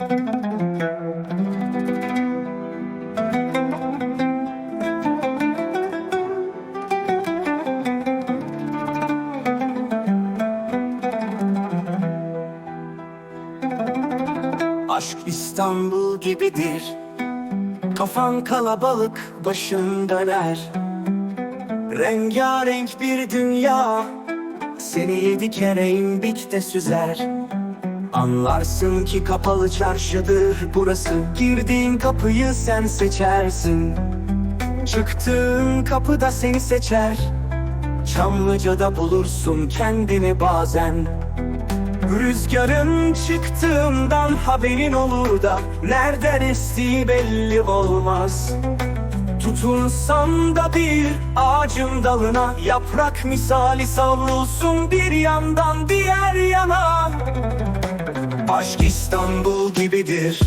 Aşk İstanbul gibidir. Kafan kalabalık başın döner. Rengarenk bir dünya. Seni yedi kere imbikte süzer Anlarsın ki kapalı çarşıdır. Burası Girdiğin kapıyı sen seçersin. Çıktığın kapıda seni seçer. Çamlıca'da bulursun kendini bazen. Rüzgarın çıktığından haberin olur da Nereden estiği belli olmaz. Tutunsan da bir ağacın dalına Yaprak misali savrulsun bir yandan diğer yana Aşk İstanbul gibidir.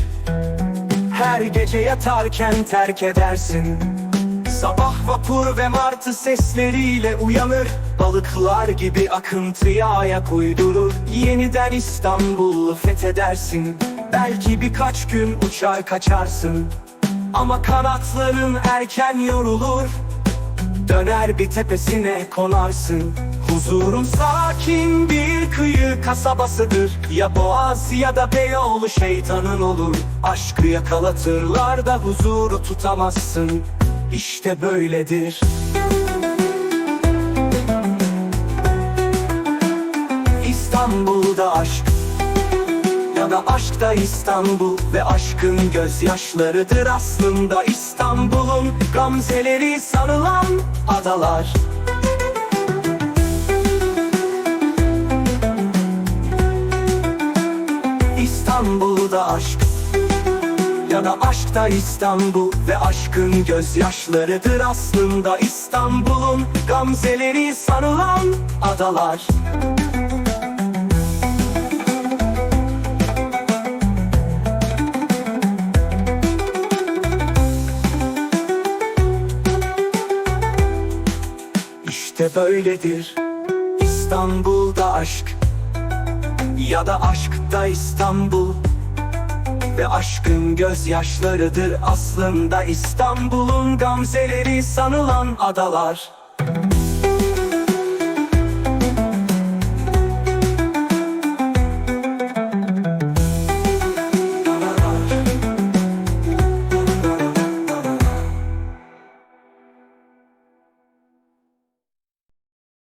Her gece yatarken terk edersin. Sabah vapur ve martı sesleriyle uyanır. Balıklar gibi akıntıya ayak uydurur. Yeniden İstanbul'u fethedersin. Belki birkaç gün uçar kaçarsın. Ama kanatların erken yorulur. Döner bir tepesine konarsın Huzurun sakin bir kıyı kasabasıdır. Ya Boğaz ya da Beyoğlu şeytanın olur. Aşkı yakalatırlar da huzuru tutamazsın. İşte böyledir. İstanbul'da aşk. Ya da aşk da İstanbul ve aşkın gözyaşlarıdır aslında İstanbul'un gamzeleri sanılan adalar İstanbul'da aşk. Ya da aşk da İstanbul ve aşkın gözyaşlarıdır aslında İstanbul'un. Gamzeleri sanılan adalar. İşte böyledir İstanbul'da aşk. Ya da aşk da İstanbul Ve aşkın gözyaşlarıdır aslında. İstanbul'un gamzeleri sanılan adalar